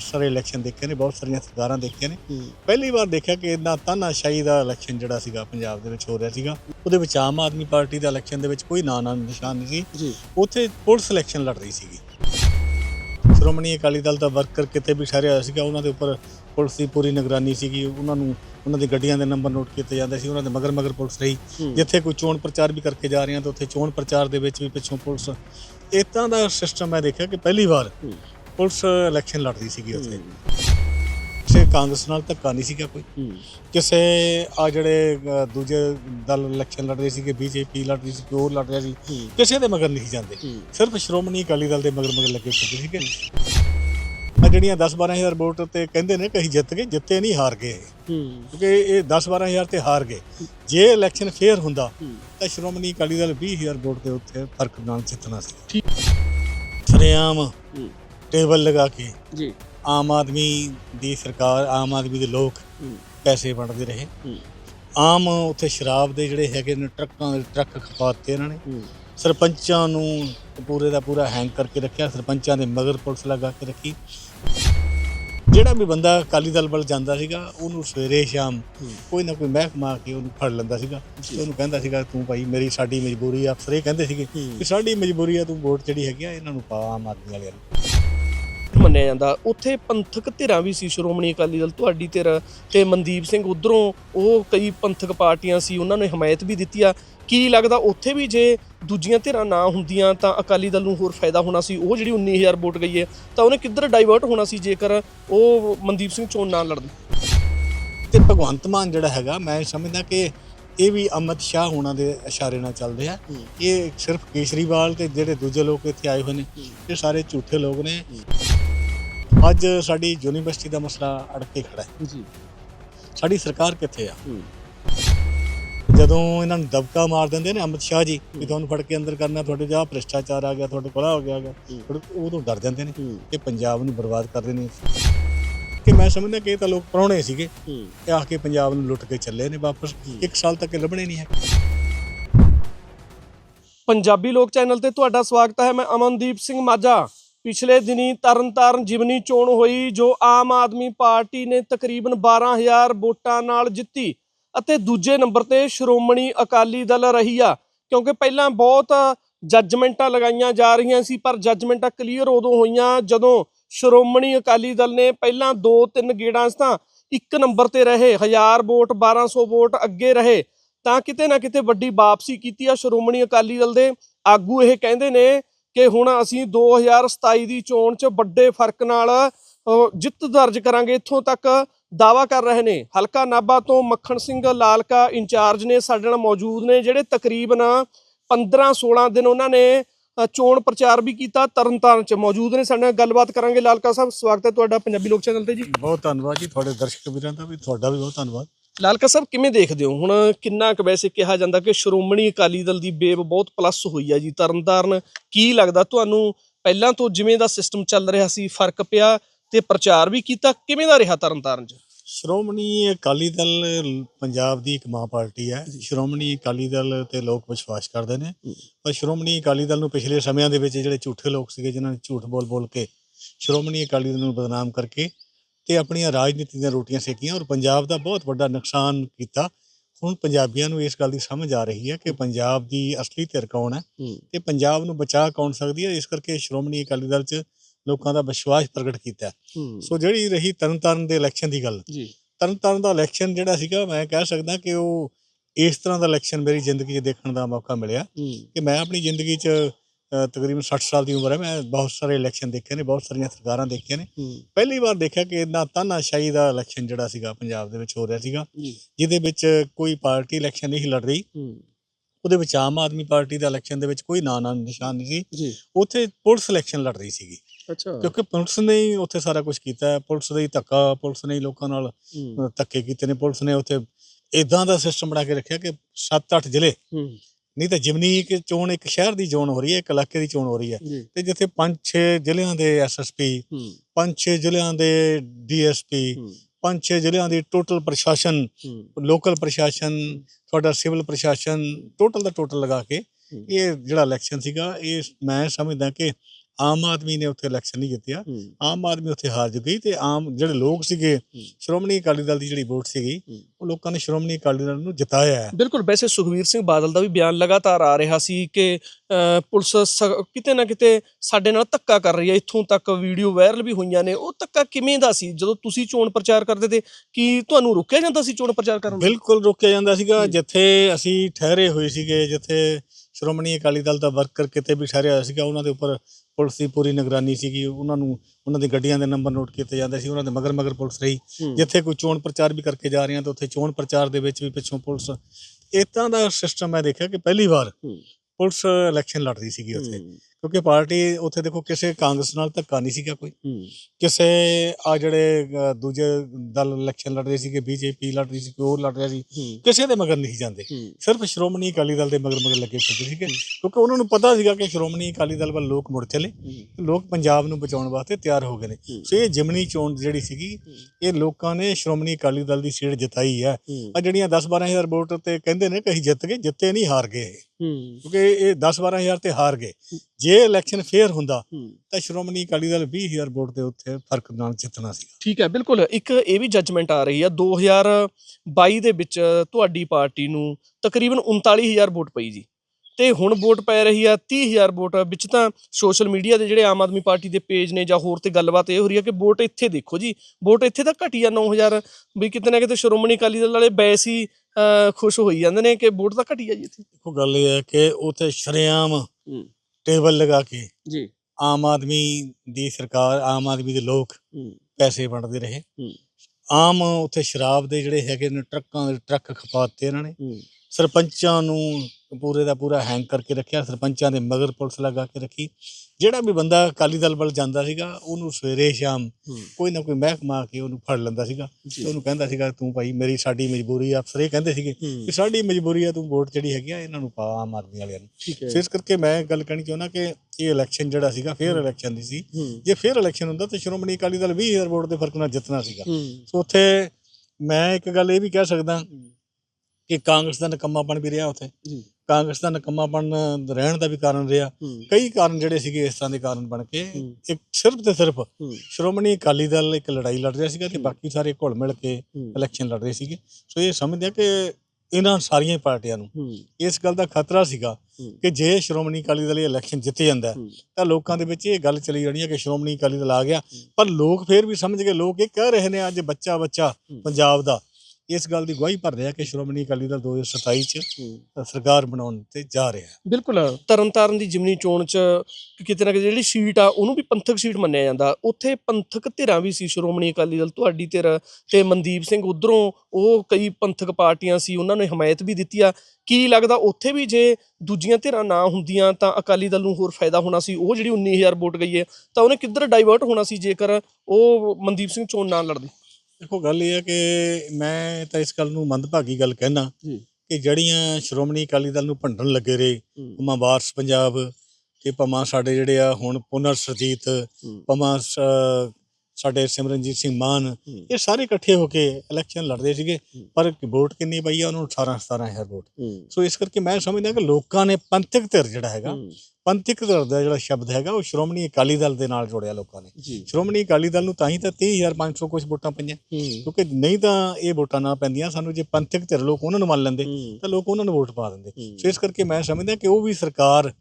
ਬਹੁਤ ਸਾਰੇ ਇਲੈਕਸ਼ਨ ਦੇਖੇ ਨੇ ਬਹੁਤ ਸਾਰੀਆਂ ਸਰਕਾਰਾਂ ਦੇਖੀਆਂ ਨੇ। ਪਹਿਲੀ ਵਾਰ ਦੇਖਿਆ ਕਿ ਇੰਨਾ ਤਾਨਾਸ਼ਾਹੀ ਦਾ ਇਲੈਕਸ਼ਨ ਜਿਹੜਾ ਸੀਗਾ ਪੰਜਾਬ ਦੇ ਵਿੱਚ ਹੋ ਰਿਹਾ ਸੀਗਾ। ਉਹਦੇ ਵਿੱਚ ਆਮ ਆਦਮੀ ਪਾਰਟੀ ਦਾ ਇਲੈਕਸ਼ਨ ਦੇ ਵਿੱਚ ਕੋਈ ਨਾਂ ਨਾ ਨਿਸ਼ਾਨ ਨਹੀਂ ਸੀ। ਉੱਥੇ ਪੁਲਿਸ ਇਲੈਕਸ਼ਨ ਲੜ ਰਹੀ ਸੀਗੀ। ਸ਼੍ਰੋਮਣੀ ਅਕਾਲੀ ਦਲ ਦਾ ਵਰਕਰ ਕਿਤੇ ਵੀ ਠਹਿਰਿਆ ਹੋਇਆ ਸੀਗਾ ਉਹਨਾਂ ਦੇ ਉੱਪਰ ਪੁਲਿਸ ਦੀ ਪੂਰੀ ਨਿਗਰਾਨੀ ਸੀਗੀ। ਉਹਨਾਂ ਨੂੰ ਉਹਨਾਂ ਦੀ ਗੱਡੀਆਂ ਦੇ ਨੰਬਰ ਨੋਟ ਕੀਤੇ ਜਾਂਦੇ ਸੀ ਉਹਨਾਂ ਦੇ ਮਗਰ ਮਗਰ ਪੁਲਿਸ ਰਹੀ। ਜਿੱਥੇ ਕੋਈ ਚੋਣ ਪ੍ਰਚਾਰ ਵੀ ਕਰਕੇ ਜਾ ਰਹੇ ਹਾਂ ਤਾਂ ਉੱਥੇ ਚੋਣ ਪ੍ਰਚਾਰ ਦੇ ਵਿੱਚ ਵੀ ਪਿੱਛੋਂ ਪੁਲਿਸ। ਇਤਾਂ ਦਾ ਸਿਸਟਮ ਮੈਂ ਦੇਖਿਆ ਕਿ ਪਹਿਲੀ ਵਾਰ ਹੂੰ। ਪੁਲਿਸ ਇਲੈਕਸ਼ਨ ਲੜ ਰਹੀ ਸੀਗੀ ਉੱਥੇ। ਕਿਸੇ ਕਾਂਗਰਸ ਨਾਲ ਧੱਕਾ ਨਹੀਂ ਸੀਗਾ ਕੋਈ। ਕਿਸੇ ਆ ਜਿਹੜੇ ਅ, ਦੂਜੇ ਦਲ ਇਲੈਕਸ਼ਨ ਲੜ ਰਹੇ ਸੀਗੇ ਬੀਜੇਪੀ ਲੜ ਰਹੀ ਸੀ ਹੋਰ ਲੜ ਰਿਹਾ ਸੀ ਕਿਸੇ ਦੇ ਮਗਰ ਨਹੀਂ ਜਾਂਦੇ। ਸਿਰਫ ਸ਼੍ਰੋਮਣੀ ਅਕਾਲੀ ਦਲ ਦੇ ਮਗਰ ਮਗਰ ਲੱਗੇ ਫਿਰਦੇ ਸੀਗੇ ਆ ਜਿਹੜੀਆਂ 10 12000 ਵੋਟ ਤੇ ਕਹਿੰਦੇ ਨੇ ਕਿ ਅਸੀਂ ਜਿੱਤ ਗਏ ਜਿੱਤੇ ਨਹੀਂ ਹਾਰ ਗਏ ਕਿਉਂਕਿ ਇਹ 10 12000 ਤੇ ਹਾਰ ਗਏ। ਜੇ ਇਲੈਕਸ਼ਨ ਫੇਅਰ ਹੁੰਦਾ ਤਾਂ ਸ਼੍ਰੋਮਣੀ ਅਕਾਲੀ ਦਲ 20000 ਵੋਟ ਦੇ ਉੱਤੇ ਫ਼ਰਕ ਨਾਲ ਜਿੱਤਣਾ ਸੀ। ਠੀਕ। ਸਰੇਆਮ। ਟੇਬਲ ਲਗਾ ਕੇ ਜੀ। ਆਮ ਆਦਮੀ ਦੀ ਸਰਕਾਰ ਆਮ ਆਦਮੀ ਦੇ ਲੋਕ। ਪੈਸੇ ਵੰਡਦੇ ਰਹੇ। ਆਮ ਉੱਥੇ ਸ਼ਰਾਬ ਦੇ ਜਿਹੜੇ ਹੈਗੇ ਨੇ ਟਰੱਕਾਂ ਦੇ ਟਰੱਕ ਖਪਾਤੇ ਇਹਨਾਂ ਨੇ। ਸਰਪੰਚਾਂ ਨੂੰ ਪੂਰੇ ਦਾ ਪੂਰਾ ਹੈਂਗ ਕਰਕੇ ਰੱਖਿਆ ਸਰਪੰਚਾਂ ਦੇ ਮਗਰ ਪੁਲਿਸ ਲਗਾ ਕੇ ਰੱਖੀ। ਜਿਹੜਾ ਵੀ ਬੰਦਾ ਅਕਾਲੀ ਦਲ ਵੱਲ ਜਾਂਦਾ ਸੀਗਾ ਉਹਨੂੰ ਸਵੇਰੇ ਸ਼ਾਮ ਕੋਈ ਨਾ ਕੋਈ ਮਹਿਕਮਾ ਕੇ ਉਹਨੂੰ ਫੜ ਲੈਂਦਾ ਸੀਗਾ। ਉਹਨੂੰ ਕਹਿੰਦਾ ਸੀਗਾ ਤੂੰ ਭਾਈ ਮੇਰੀ ਸਾਡੀ ਮਜਬੂਰੀ ਆ। ਅਫਸਰ ਇਹ ਕਹਿੰਦੇ ਸੀਗੇ ਕਿ ਸਾਡੀ ਮਜਬੂਰੀ ਆ ਤੂੰ ਵੋਟ ਜਿਹੜੀ ਹੈਗੀ ਆ ਇਹਨਾਂ ਨੂੰ ਪਾ ਆਮ ਆਦਮੀ ਵਾਲਿਆਂ ਨੂੰ। ਮੰਨਿਆ ਜਾਂਦਾ। ਉੱਥੇ ਪੰਥਕ ਧਿਰਾਂ ਵੀ ਸੀ ਸ਼੍ਰੋਮਣੀ ਅਕਾਲੀ ਦਲ ਤੁਹਾਡੀ ਧਿਰ ਤੇ ਮਨਦੀਪ ਸਿੰਘ ਉਧਰੋਂ ਉਹ ਕਈ ਪੰਥਕ ਪਾਰਟੀਆਂ ਸੀ ਉਹਨਾਂ ਨੇ ਹਮਾਇਤ ਵੀ ਦਿੱਤੀ ਆ। ਕੀ ਲੱਗਦਾ ਉੱਥੇ ਵੀ ਜੇ ਦੂਜੀਆਂ ਧਿਰਾਂ ਨਾ ਹੁੰਦੀਆਂ ਤਾਂ ਅਕਾਲੀ ਦਲ ਨੂੰ ਹੋਰ ਫਾਇਦਾ ਹੋਣਾ ਸੀ? ਉਹ ਜਿਹੜੀ 19000 ਵੋਟ ਗਈ ਹੈ ਤਾਂ ਉਹਨੇ ਕਿੱਧਰ ਡਾਈਵਰਟ ਹੋਣਾ ਸੀ ਜੇਕਰ ਉਹ ਮਨਦੀਪ ਸਿੰਘ ਚੋਣ ਨਾ ਲੜਦੀ ਤੇ ਭਗਵੰਤ ਮਾਨ ਜਿਹੜਾ ਹੈਗਾ ਮੈਂ ਸਮਝਦਾ ਕਿ ਇਹ ਵੀ ਅਮਿਤ ਸ਼ਾਹ ਹੋਣਾ ਦੇ ਇਸ਼ਾਰੇ ਨਾਲ ਚੱਲਦੇ ਆ। ਇਹ ਸਿਰਫ ਕੇਜਰੀਵਾਲ ਤੇ ਜਿਹੜੇ ਦੂਜੇ ਲੋਕ ਇੱਥੇ ਆਏ ਹੋਏ ਨੇ ਇਹ ਸਾਰੇ ਝੂਠੇ ਲੋਕ ਨੇ। ਅੱਜ ਸਾਡੀ ਯੂਨੀਵਰਸਿਟੀ ਦਾ ਮਸਲਾ ਅੜ ਕੇ ਖੜਾ ਹੈ। ਜੀ। ਸਾਡੀ ਸਰਕਾਰ ਕਿੱਥੇ ਆ? ਜਦੋਂ ਇਹਨਾਂ ਨੂੰ ਦਬਕਾ ਮਾਰ ਦਿੰਦੇ ਨੇ ਅਮਿਤ ਸ਼ਾਹ ਜੀ ਵੀ ਤੁਹਾਨੂੰ ਫੜ ਕੇ ਅੰਦਰ ਕਰਨਾ ਤੁਹਾਡੇ ਜਾ ਭ੍ਰਿਸ਼ਟਾਚਾਰ ਆ ਗਿਆ ਤੁਹਾਡੇ ਕੋਲ ਹੋ ਗਿਆ ਹੈਗਾ। ਫਿਰ ਉਦੋਂ ਡਰ ਜਾਂਦੇ ਨੇ ਕਿ ਪੰਜਾਬ ਨੂੰ ਬਰਬਾਦ ਕਰ ਦੇਣੇ ਕਿ ਮੈਂ ਸਮਝਦਾ ਕਿ ਇਹ ਤਾਂ ਲੋਕ ਪ੍ਰਾਹੁਣੇ ਸੀਗੇ। ਇਹ ਆ ਕੇ ਪੰਜਾਬ ਨੂੰ ਲੁੱਟ ਕੇ ਚੱਲੇ ਨੇ ਵਾਪਸ। ਇੱਕ ਸਾਲ ਤੱਕ ਲੱਭਣੇ ਨਹੀਂ ਹੈ। ਪੰਜਾਬੀ ਲੋਕ ਚੈਨਲ ਤੇ ਤੁਹਾਡਾ ਸਵਾਗਤ ਹੈ। ਮੈਂ ਅਮਨਦੀਪ ਸਿੰਘ ਮਾਝਾ। ਪਿਛਲੇ ਦਿਨੀ ਤਰਨਤਾਰਨ ਜਿਮਨੀ ਚੋਣ ਹੋਈ, ਜੋ ਆਮ ਆਦਮੀ ਪਾਰਟੀ ਨੇ ਤਕਰੀਬਨ 12000 ਵੋਟਾਂ ਨਾਲ ਜਿੱਤੀ ਅਤੇ ਦੂਜੇ ਨੰਬਰ ਤੇ ਸ਼੍ਰੋਮਣੀ ਅਕਾਲੀ ਦਲ ਰਹੀ ਆ। ਕਿਉਂਕਿ ਪਹਿਲਾਂ ਬਹੁਤ ਜੱਜਮੈਂਟਾਂ ਲਗਾਈਆਂ ਜਾ ਰਹੀਆਂ ਸੀ, ਪਰ ਜੱਜਮੈਂਟਾਂ ਕਲੀਅਰ ਉਦੋਂ ਹੋਈਆਂ ਜਦੋਂ ਸ਼੍ਰੋਮਣੀ ਅਕਾਲੀ ਦਲ ਨੇ ਪਹਿਲਾਂ 2-3 ਗੇੜਾਂ 'ਚ ਤਾਂ ਇੱਕ ਨੰਬਰ ਤੇ ਰਹੇ 1000 ਵੋਟ 1200 ਵੋਟ ਅੱਗੇ ਰਹੇ। ਤਾਂ ਕਿਤੇ ਨਾ ਕਿਤੇ ਵੱਡੀ ਵਾਪਸੀ ਕੀਤੀ ਆ ਸ਼੍ਰੋਮਣੀ ਅਕਾਲੀ ਦਲ ਦੇ। ਆਗੂ ਇਹ ਕਹਿੰਦੇ ਨੇ ਕਿ ਹੁਣ ਅਸੀਂ 2027 ਦੀ ਚੋਣ 'ਚ ਵੱਡੇ ਫ਼ਰਕ ਨਾਲ ਜਿੱਤ ਦਰਜ ਕਰਾਂਗੇ, ਇੱਥੋਂ ਤੱਕ ਦਾਵਾ ਕਰ ਰਹੇ ਨੇ। ਹਲਕਾ ਨਾਭਾ ਤੋਂ ਮੱਖਣ ਸਿੰਘ ਲਾਲਕਾ ਇੰਚਾਰਜ ਨੇ ਸਾਡੇ ਨਾਲ ਮੌਜੂਦ ਨੇ, ਜਿਹੜੇ ਤਕਰੀਬਨ 15-16 ਦਿਨ ਉਹਨਾਂ ਨੇ ਚੋਣ ਪ੍ਰਚਾਰ ਵੀ ਕੀਤਾ, ਤਰਨਤਾਰਨ 'ਚ ਮੌਜੂਦ ਨੇ। ਸਾਡੇ ਨਾਲ ਗੱਲਬਾਤ ਕਰਾਂਗੇ। ਲਾਲਕਾ ਸਾਹਿਬ, ਸਵਾਗਤ ਹੈ ਤੁਹਾਡਾ ਪੰਜਾਬੀ ਲੋਕ ਚੈਨਲ ਤੇ ਜੀ। ਬਹੁਤ ਧੰਨਵਾਦ ਜੀ, ਤੁਹਾਡੇ ਦਰਸ਼ਕ ਵੀਰਾਂ ਦਾ ਵੀ, ਤੁਹਾਡਾ ਵੀ ਬਹੁਤ ਧੰਨਵਾਦ। ਲਾਲਕਾ ਸਾਹਿਬ ਕਿਵੇਂ ਦੇਖਦੇ ਹੋ? ਹੁਣ ਕਿੰਨਾ ਕੁ ਵੈਸੇ ਕਿਹਾ ਜਾਂਦਾ ਕਿ ਸ਼੍ਰੋਮਣੀ ਅਕਾਲੀ ਦਲ ਦੀ ਵੇਵ ਬਹੁਤ ਪਲੱਸ ਹੋਈ ਹੈ ਜੀ। ਤਰਨਤਾਰਨ ਕੀ ਲੱਗਦਾ? ਤੁਹਾਨੂੰ ਪਹਿਲਾਂ ਤੋਂ ਜਿਵੇਂ ਦਾ ਸਿਸਟਮ ਚੱਲ ਰਿਹਾ ਸੀ ਫ਼ਰਕ ਪਿਆ ਤੇ ਪ੍ਰਚਾਰ ਵੀ ਕੀਤਾ। ਕਿਵੇਂ ਦਾ ਰਿਹਾ ਤਰਨਤਾਰਨ 'ਚ? ਸ਼੍ਰੋਮਣੀ ਅਕਾਲੀ ਦਲ ਪੰਜਾਬ ਦੀ ਇੱਕ ਮਾਂ ਪਾਰਟੀ ਹੈ। ਸ਼੍ਰੋਮਣੀ ਅਕਾਲੀ ਦਲ ਤੇ ਲੋਕ ਵਿਸ਼ਵਾਸ ਕਰਦੇ ਨੇ। ਪਰ ਸ਼੍ਰੋਮਣੀ ਅਕਾਲੀ ਦਲ ਨੂੰ ਪਿਛਲੇ ਸਮਿਆਂ ਦੇ ਵਿੱਚ ਜਿਹੜੇ ਝੂਠੇ ਲੋਕ ਸੀਗੇ ਜਿਨ੍ਹਾਂ ਨੇ ਝੂਠ ਬੋਲ ਬੋਲ ਕੇ ਸ਼੍ਰੋਮਣੀ ਅਕਾਲੀ ਦਲ ਨੂੰ ਬਦਨਾਮ ਕਰਕੇ ਤੇ ਆਪਣੀਆਂ ਰਾਜਨੀਤੀ ਦੀਆਂ ਰੋਟੀਆਂ ਸੇਕੀਆਂ ਔਰ ਪੰਜਾਬ ਦਾ ਬਹੁਤ ਵੱਡਾ ਨੁਕਸਾਨ ਕੀਤਾ। ਹੁਣ ਪੰਜਾਬੀਆਂ ਨੂੰ ਇਸ ਗੱਲ ਦੀ ਸਮਝ ਆ ਰਹੀ ਹੈ ਕਿ ਪੰਜਾਬ ਦੀ ਅਸਲੀ ਧਿਰ ਕੌਣ ਹੈ ਤੇ ਪੰਜਾਬ ਨੂੰ ਬਚਾ ਕੌਣ ਸਕਦੀ ਹੈ? ਇਸ ਕਰਕੇ ਸ਼੍ਰੋਮਣੀ ਅਕਾਲੀ ਦਲ 'ਚ ਲੋਕਾਂ ਦਾ ਵਿਸ਼ਵਾਸ ਪ੍ਰਗਟ ਕੀਤਾ। ਸੋ ਜਿਹੜੀ ਰਹੀ ਤਰਨਤਾਰਨ ਦੇ ਇਲੈਕਸ਼ਨ ਦੀ ਗੱਲ ਜੀ। ਤਰਨਤਾਰਨ ਦਾ ਇਲੈਕਸ਼ਨ ਜਿਹੜਾ ਸੀਗਾ ਮੈਂ ਕਹਿ ਸਕਦਾ ਕਿ ਉਹ ਇਸ ਤਰ੍ਹਾਂ ਦਾ ਇਲੈਕਸ਼ਨ ਮੇਰੀ ਜ਼ਿੰਦਗੀ 'ਚ ਦੇਖਣ ਦਾ ਮੌਕਾ ਮਿਲਿਆ ਕਿ ਮੈਂ ਆਪਣੀ ਜ਼ਿੰਦਗੀ 'ਚ ਤਕਰੀਬਨ 60 ਸਾਲ ਦੀ ਉਮਰ ਹੈ। ਮੈਂ ਬਹੁਤ ਸਾਰੇ ਇਲੈਕਸ਼ਨ ਦੇਖੇ ਨੇ ਬਹੁਤ ਸਾਰੀਆਂ ਸਰਕਾਰਾਂ ਦੇਖੀਆਂ ਨੇ। ਪਹਿਲੀ ਵਾਰ ਦੇਖਿਆ ਕਿ ਇੰਨਾ ਤਾਨਾਸ਼ਾਹੀ ਦਾ ਇਲੈਕਸ਼ਨ ਜਿਹੜਾ ਸੀਗਾ ਪੰਜਾਬ ਦੇ ਵਿੱਚ ਹੋ ਰਿਹਾ ਸੀਗਾ। ਜਿਹਦੇ ਵਿੱਚ ਕੋਈ ਪਾਰਟੀ ਇਲੈਕਸ਼ਨ ਨਹੀਂ ਲੜ ਰਹੀ। ਉਹਦੇ ਵਿੱਚ ਆਮ ਆਦਮੀ ਪਾਰਟੀ ਦਾ ਇਲੈਕਸ਼ਨ ਦੇ ਵਿੱਚ ਕੋਈ ਨਾਂ ਨਾ ਨਿਸ਼ਾਨ ਨਹੀਂ ਸੀ। ਉੱਥੇ ਪੁਲਿਸ ਇਲੈਕਸ਼ਨ ਲੜ ਰਹੀ ਸੀਗੀ। ਅੱਛਾ। ਕਿਉਂਕਿ ਪੁਲਿਸ ਨੇ ਹੀ ਉੱਥੇ ਸਾਰਾ ਕੁਝ ਕੀਤਾ ਪੁਲਿਸ ਦਾ ਹੀ ਧੱਕਾ ਪੁਲਿਸ ਨੇ ਹੀ ਲੋਕਾਂ ਨਾਲ ਧੱਕੇ ਕੀਤੇ ਨੇ। ਪੁਲਿਸ ਨੇ ਉੱਥੇ ਇਦਾਂ ਦਾ ਸਿਸਟਮ ਬਣਾ ਕੇ ਰੱਖਿਆ ਕਿ 7-8 ਜ਼ਿਲ੍ਹੇ ਨਹੀਂ ਤਾਂ ਜਿਮਨੀ ਇੱਕ ਚੋਣ ਇੱਕ ਸ਼ਹਿਰ ਦੀ ਚੋਣ ਹੋ ਰਹੀ ਹੈ ਇੱਕ ਇਲਾਕੇ ਦੀ ਚੋਣ ਹੋ ਰਹੀ ਹੈ। ਤੇ ਜਿੱਥੇ 5-6 ਜ਼ਿਲ੍ਹਿਆਂ ਦੇ ਐਸਐਸਪੀ 5-6 ਜ਼ਿਲ੍ਹਿਆਂ ਦੇ ਡੀਐਸਪੀ 5-6 ਜ਼ਿਲ੍ਹਿਆਂ ਦੀ ਟੋਟਲ ਪ੍ਰਸ਼ਾਸਨ ਲੋਕਲ ਪ੍ਰਸ਼ਾਸਨ ਤੁਹਾਡਾ ਸਿਵਲ ਪ੍ਰਸ਼ਾਸਨ ਟੋਟਲ ਦਾ ਟੋਟਲ ਲਗਾ ਕੇ ਇਹ ਜਿਹੜਾ ਇਲੈਕਸ਼ਨ ਸੀਗਾ ਇਹ ਮੈਂ ਸਮਝਦਾ ਕਿ ਆਮ ਆਦਮੀ ਨੇ ਉੱਥੇ ਇਲੈਕਸ਼ਨ ਨਹੀਂ ਜਿੱਤਿਆ। ਆਮ ਆਦਮੀ ਉੱਥੇ ਹਾਰ ਗਈ ਤੇ ਆਮ ਜਿਹੜੇ ਲੋਕ ਸੀਗੇ ਸ਼੍ਰੋਮਣੀ ਅਕਾਲੀ ਦਲ ਦੀ ਜਿਹੜੀ ਵੋਟ ਸੀਗੀ। ਉਹ ਲੋਕਾਂ ਨੇ ਸ਼੍ਰੋਮਣੀ ਅਕਾਲੀ ਦਲ ਨੂੰ ਜਿਤਾਇਆ ਹੈ। ਬਿਲਕੁਲ ਵੈਸੇ ਸੁਖਵੀਰ ਸਿੰਘ ਬਾਦਲ ਦਾ ਵੀ ਬਿਆਨ ਲਗਾਤਾਰ ਆ ਰਿਹਾ ਸੀ ਕਿ ਪੁਲਿਸ ਕਿਤੇ ਨਾ ਕਿਤੇ ਸਾਡੇ ਨਾਲ ਧੱਕਾ ਕਰ ਰਹੀ ਹੈ। ਇੱਥੋਂ ਤੱਕ ਵੀਡੀਓ ਵਾਇਰਲ ਵੀ ਹੋਈਆਂ ਨੇ। ਉਹ ਧੱਕਾ ਕਿਵੇਂ ਦਾ ਸੀ? ਜਦੋਂ ਤੁਸੀਂ ਚੋਣ ਪ੍ਰਚਾਰ ਕਰਦੇ ਤੇ ਕੀ ਤੁਹਾਨੂੰ ਰੋਕਿਆ ਜਾਂਦਾ ਸੀ ਚੋਣ ਪ੍ਰਚਾਰ ਕਰਨ ਬਿਲਕੁਲ ਰੋਕਿਆ ਜਾਂਦਾ ਸੀਗਾ। ਜਿੱਥੇ ਅਸੀਂ ਠਹਿਰੇ ਹੋਏ ਸੀਗੇ ਜਿੱਥੇ ਸ਼੍ਰੋਮਣੀ ਅਕਾਲੀ ਦਲ ਦਾ ਵਰਕਰ ਕਿਤੇ ਵੀ ਠਹਿਰਿਆ ਹੋਇਆ ਸੀਗਾ ਉਹਨਾਂ ਦੇ ਉੱਪਰ ਪੁਲਿਸ ਦੀ ਪੂਰੀ ਨਿਗਰਾਨੀ ਸੀਗੀ ਉਹਨਾਂ ਨੂੰ ਉਹਨਾਂ ਦੀ ਗੱਡੀਆਂ ਦੇ ਨੰਬਰ ਨੋਟ ਕੀਤੇ ਜਾਂਦੇ ਸੀ ਉਹਨਾਂ ਦੇ ਮਗਰ ਮਗਰ ਪੁਲਿਸ ਰਹੀ। ਜਿੱਥੇ ਕੋਈ ਚੋਣ ਪ੍ਰਚਾਰ ਵੀ ਕਰਕੇ ਜਾ ਰਹੇ ਹਾਂ ਤਾਂ ਉੱਥੇ ਚੋਣ ਪ੍ਰਚਾਰ ਦੇ ਵਿੱਚ ਵੀ ਪਿੱਛੋਂ ਪੁਲਿਸ ਇਤਾਂ ਦਾ ਸਿਸਟਮ ਮੈਂ ਦੇਖਿਆ ਕਿ ਪਹਿਲੀ ਵਾਰ। ਪੁਲਿਸ ਇਲੈਕਸ਼ਨ ਲੜ ਰਹੀ ਸੀਗੀ ਉੱਥੇ। ਕਿਉਂਕਿ ਪਾਰਟੀ ਉੱਥੇ ਦੇਖੋ ਕਿਸੇ ਕਾਂਗਰਸ ਨਾਲ ਧੱਕਾ ਨਹੀਂ ਸੀਗਾ ਕੋਈ। ਕਿਸੇ ਆ ਜਿਹੜੇ ਅ, ਦੂਜੇ ਦਲ ਇਲੈਕਸ਼ਨ ਲੜ ਰਹੇ ਸੀਗੇ ਬੀਜੇਪੀ ਲੜ ਰਹੀ ਸੀ ਕੋਈ ਹੋਰ ਲੜ ਰਿਹਾ ਸੀ। ਕਿਸੇ ਦੇ ਮਗਰ ਨਹੀਂ ਜਾਂਦੇ। ਸਿਰਫ ਸ਼੍ਰੋਮਣੀ ਅਕਾਲੀ ਦਲ ਦੇ ਮਗਰ ਮਗਰ ਲੱਗੇ ਫਿਰਦੇ ਸੀਗੇ ਕਿਉਂਕਿ ਉਹਨਾਂ ਨੂੰ ਪਤਾ ਸੀਗਾ ਕਿ ਸ਼੍ਰੋਮਣੀ ਅਕਾਲੀ ਦਲ ਵੱਲ ਲੋਕ ਮੁੜ ਚਲੇ। ਲੋਕ ਪੰਜਾਬ ਨੂੰ ਬਚਾਉਣ ਵਾਸਤੇ ਤਿਆਰ ਹੋ ਗਏ ਨੇ। ਸੋ ਇਹ ਜਿਮਣੀ ਚੋਣ ਜਿਹੜੀ ਸੀਗੀ ਇਹ ਲੋਕਾਂ ਨੇ ਸ਼੍ਰੋਮਣੀ ਅਕਾਲੀ ਦਲ ਦੀ ਸੀਟ ਜਿਤਾਈ ਹੈ। ਆ ਜਿਹੜੀਆਂ 10 12000 ਵੋਟ ਤੇ ਕਹਿੰਦੇ ਨੇ ਕਿ ਅਸੀਂ ਜਿੱਤ ਗਏ ਜਿੱਤੇ ਨਹੀਂ ਹਾਰ ਗਏ। ਕਿਉਂਕਿ ਇਹ 10 12000 ਤੇ ਹਾਰ ਗਏ। ਜੇ ਇਲੈਕਸ਼ਨ ਫੇਅਰ ਹੁੰਦਾ। ਤਾਂ ਸ਼੍ਰੋਮਣੀ ਅਕਾਲੀ ਦਲ 20000 ਵੋਟ ਦੇ ਉੱਤੇ ਫ਼ਰਕ ਨਾਲ ਜਿੱਤਣਾ ਸੀ ਠੀਕ ਹੈ ਬਿਲਕੁਲ। ਇੱਕ ਇਹ ਵੀ ਜੱਜਮੈਂਟ ਆ ਰਹੀ ਆ 2022 ਦੇ ਵਿੱਚ ਤੁਹਾਡੀ ਪਾਰਟੀ ਨੂੰ ਤਕਰੀਬਨ 39000 ਵੋਟ ਪਈ ਜੀ। ਤੇ ਹੁਣ ਵੋਟ ਪੈ ਰਹੀ ਆ 30000 ਵੋਟ। ਵਿੱਚ ਤਾਂ ਸੋਸ਼ਲ ਮੀਡੀਆ ਦੇ ਜਿਹੜੇ ਆਮ ਆਦਮੀ ਪਾਰਟੀ ਦੇ ਪੇਜ ਨੇ ਜਾਂ ਹੋਰ ਤੇ ਗੱਲਬਾਤ ਇਹ ਹੋ ਰਹੀ ਹੈ ਕਿ ਵੋਟ ਇੱਥੇ ਦੇਖੋ ਜੀ। ਵੋਟ ਇੱਥੇ ਤਾਂ ਘਟੀ ਆ 9000 ਵੀ ਕਿਤੇ ਨਾ ਕਿਤੇ ਸ਼੍ਰੋਮਣੀ ਅਕਾਲੀ ਦਲ ਵਾਲੇ ਬੈਸ ਹੀ ਖੁਸ਼ ਹੋਈ ਜਾਂਦੇ ਨੇ ਕਿ ਵੋਟ ਤਾਂ ਘਟੀ ਆ ਜੀ ਇੱਥੇ। ਦੇਖੋ ਗੱਲ ਇਹ ਹੈ ਕਿ ਉੱਥੇ ਸ਼ਰੇਆਮ। ਟੇਬਲ ਲਗਾ ਕੇ ਜੀ। ਆਮ ਆਦਮੀ ਦੀ ਸਰਕਾਰ ਆਮ ਆਦਮੀ ਦੇ ਲੋਕ ਪੈਸੇ ਵੰਡਦੇ ਰਹੇ। ਆਮ ਉੱਥੇ ਸ਼ਰਾਬ ਦੇ ਜਿਹੜੇ ਹੈਗੇ ਨੇ ਟਰੱਕਾਂ ਦੇ ਟਰੱਕ ਖਪਾਤੇ ਇਹਨਾਂ ਨੇ। ਸਰਪੰਚਾਂ ਨੂੰ ਪੂਰੇ ਦਾ ਪੂਰਾ ਹੈਂਗ ਕਰਕੇ ਰੱਖਿਆ ਸਰਪੰਚਾਂ ਦੇ ਮਗਰ ਪੁਲਿਸ ਲਗਾ ਕੇ ਰੱਖੀ। ਜਿਹੜਾ ਵੀ ਬੰਦਾ ਅਕਾਲੀ ਦਲ ਵੱਲ ਜਾਂਦਾ ਸੀਗਾ ਉਹਨੂੰ ਸਵੇਰੇ ਸ਼ਾਮ ਕੋਈ ਨਾ ਕੋਈ ਮਹਿਕਮਾ ਕੇ ਉਹਨੂੰ ਫੜ ਲੈਂਦਾ ਸੀਗਾ। ਤੇ ਉਹਨੂੰ ਕਹਿੰਦਾ ਸੀਗਾ ਤੂੰ ਭਾਈ ਮੇਰੀ ਸਾਡੀ ਮਜਬੂਰੀ ਆ। ਅਫਸਰ ਇਹ ਕਹਿੰਦੇ ਸੀਗੇ ਕਿ ਸਾਡੀ ਮਜਬੂਰੀ ਆ ਤੂੰ ਵੋਟ ਜਿਹੜੀ ਹੈਗੀ ਆ ਇਹਨਾਂ ਨੂੰ ਪਾ ਆਮ ਆਦਮੀ ਵਾਲਿਆਂ ਨੂੰ। ਇਸ ਕਰਕੇ ਮੈਂ ਗੱਲ ਕਹਿਣੀ ਚਾਹੁੰਦਾ ਕਿ ਇਹ ਇਲੈਕਸ਼ਨ ਜਿਹੜਾ ਸੀਗਾ ਫੇਅਰ ਇਲੈਕਸ਼ਨ ਦੀ ਸੀ। ਜੇ ਫੇਅਰ ਇਲੈਕਸ਼ਨ ਹੁੰਦਾ ਤਾਂ ਸ਼੍ਰੋਮਣੀ ਅਕਾਲੀ ਦਲ 20000 ਵੋਟ ਦੇ ਫ਼ਰਕ ਨਾਲ ਜਿੱਤਣਾ ਸੀਗਾ। ਸੋ ਉੱਥੇ ਮੈਂ ਇੱਕ ਗੱਲ ਇਹ ਵੀ ਕਹਿ ਸਕਦਾ ਕਿ ਕਾਂਗਰਸ ਦਾ ਨਕੰਮਾਪਣ ਵੀ ਰਿਹਾ ਉੱਥੇ। ਜੀ। ਕਾਂਗਰਸ ਦਾ ਨਕੰਮਾਪਣ ਰਹਿਣ ਦਾ ਵੀ ਕਾਰਨ ਰਿਹਾ। ਕਈ ਕਾਰਨ ਜਿਹੜੇ ਸੀਗੇ ਇਸ ਤਰ੍ਹਾਂ ਦੇ ਕਾਰਨ ਬਣ ਕੇ। ਇੱਕ ਸਿਰਫ ਤੇ ਸਿਰਫ ਸ਼੍ਰੋਮਣੀ ਅਕਾਲੀ ਦਲ ਇੱਕ ਲੜਾਈ ਲੜ ਰਿਹਾ ਸੀਗਾ ਤੇ ਬਾਕੀ ਸਾਰੇ ਘੁਲ ਮਿਲ ਕੇ ਇਲੈਕਸ਼ਨ ਲੜ ਰਹੇ ਸੀਗੇ। ਸੋ ਇਹ ਸਮਝਦੇ ਆ ਕਿ ਇਹਨਾਂ ਸਾਰੀਆਂ ਪਾਰਟੀਆਂ ਨੂੰ ਇਸ ਗੱਲ ਦਾ ਖਤਰਾ ਸੀਗਾ। ਕਿ ਜੇ ਸ਼੍ਰੋਮਣੀ ਅਕਾਲੀ ਦਲ ਇਹ ਇਲੈਕਸ਼ਨ ਜਿੱਤ ਜਾਂਦਾ। ਤਾਂ ਲੋਕਾਂ ਦੇ ਵਿੱਚ ਇਹ ਗੱਲ ਚਲੀ ਜਾਣੀ ਹੈ ਕਿ ਸ਼੍ਰੋਮਣੀ ਅਕਾਲੀ ਦਲ ਆ ਗਿਆ। ਪਰ ਲੋਕ ਫੇਰ ਵੀ ਸਮਝ ਗਏ ਲੋਕ ਇਹ ਕਹਿ ਰਹੇ ਨੇ ਅੱਜ ਬੱਚਾ ਬੱਚਾ। ਪੰਜਾਬ ਦਾ ਇਸ ਗੱਲ ਦੀ ਗਵਾਹੀ ਭਰ ਰਿਹਾ ਕਿ ਸ਼੍ਰੋਮਣੀ ਅਕਾਲੀ ਦਲ 2027 ਚ ਸਰਕਾਰ ਬਣਾਉਣ ਤੇ ਜਾ ਰਿਹਾ ਹੈ। ਬਿਲਕੁਲ। ਤਰਨਤਾਰਨ ਦੀ ਜਿਮਨੀ ਚੋਣ ਚ ਕਿਤੇ ਨਾ ਕਿਤੇ ਜਿਹੜੀ ਸੀਟ ਆ ਉਹਨੂੰ ਵੀ ਪੰਥਕ ਸੀਟ ਮੰਨਿਆ ਜਾਂਦਾ। ਉੱਥੇ ਪੰਥਕ ਧਿਰਾਂ ਵੀ ਸੀ ਸ਼੍ਰੋਮਣੀ ਅਕਾਲੀ ਦਲ ਤੁਹਾਡੀ ਧਿਰ ਤੇ ਮਨਦੀਪ ਸਿੰਘ ਉਧਰੋਂ ਉਹ ਕਈ ਪੰਥਕ ਪਾਰਟੀਆਂ ਸੀ ਉਹਨਾਂ ਨੇ ਹਮਾਇਤ ਵੀ ਦਿੱਤੀ ਆ। ਕੀ ਲੱਗਦਾ ਉੱਥੇ ਵੀ ਜੇ ਦੂਜੀਆਂ ਧਿਰਾਂ ਨਾ ਹੁੰਦੀਆਂ ਤਾਂ ਅਕਾਲੀ ਦਲ ਨੂੰ ਹੋਰ ਫਾਇਦਾ ਹੋਣਾ ਸੀ? ਉਹ ਜਿਹੜੀ 19000 ਵੋਟ ਗਈ ਹੈ ਤਾਂ ਉਹਨੇ ਕਿੱਧਰ ਡਾਈਵਰਟ ਹੋਣਾ ਸੀ ਜੇਕਰ ਉਹ ਮਨਦੀਪ ਸਿੰਘ ਚੋਣ ਨਾ ਲੜਦੇ? ਦੇਖੋ ਗੱਲ ਇਹ ਹੈ ਕਿ ਮੈਂ ਤਾਂ ਇਸ ਗੱਲ ਨੂੰ ਮੰਦਭਾਗੀ ਗੱਲ ਕਹਿਣਾ ਕਿ ਜਿਹੜੀਆਂ ਸ਼੍ਰੋਮਣੀ ਅਕਾਲੀ ਦਲ ਨੂੰ ਭੰਡਣ ਲੱਗੇ ਰਹੇ। ਭਾਵੇਂ ਵਾਰਸ ਪੰਜਾਬ ਤੇ ਭਾਵੇਂ ਸਾਡੇ ਜਿਹੜੇ ਆ ਹੁਣ ਪੁਨਰ ਸਰਜੀਤ ਸ- ਸਾਡੇ ਸਿਮਰਨਜੀਤ ਸਿੰਘ ਮਾਨ ਇਹ ਸਾਰੇ ਇਕੱਠੇ ਹੋ ਕੇ ਇਲੈਕਸ਼ਨ ਲੜਦੇ ਸੀਗੇ ਪਰ ਵੋਟ ਕਿੰਨੀ ਪਈ ਆ? ਉਹਨਾਂ ਨੂੰ 18 17000 ਵੋਟ। ਸੋ ਇਸ ਕਰਕੇ ਮੈਂ ਸਮਝਦਾ ਕਿ ਲੋਕਾਂ ਨੇ ਪੰਥਕ ਧਿਰ ਜਿਹੜਾ ਹੈਗਾ ਪੰਥਕ ਧਿਰ ਦਾ ਜਿਹੜਾ ਸ਼ਬਦ ਹੈਗਾ ਉਹ ਸ਼੍ਰੋਮਣੀ ਅਕਾਲੀ ਦਲ ਦੇ ਨਾਲ ਜੋੜਿਆ ਲੋਕਾਂ ਨੇ। ਸ਼੍ਰੋਮਣੀ ਅਕਾਲੀ ਦਲ ਨੂੰ ਤਾਂ ਹੀ ਤਾਂ 30500 ਕੁਝ ਵੋਟਾਂ ਪਈਆਂ। ਕਿਉਂਕਿ ਨਹੀਂ ਤਾਂ ਇਹ ਵੋਟਾਂ ਨਾ ਪੈਂਦੀਆਂ ਸਾਨੂੰ ਜੇ ਪੰਥਕ ਧਿਰ ਲੋਕ ਉਹਨਾਂ ਨੂੰ ਮੰਨ ਲੈਂਦੇ ਤਾਂ ਲੋਕ ਉਹਨਾਂ ਨੂੰ ਵੋਟ ਪਾ ਦਿੰਦੇ। ਸੋ ਇਸ ਕਰਕੇ ਮੈਂ ਸਮਝਦਾ ਕਿ ਉਹ ਵੀ ਸਰਕਾਰ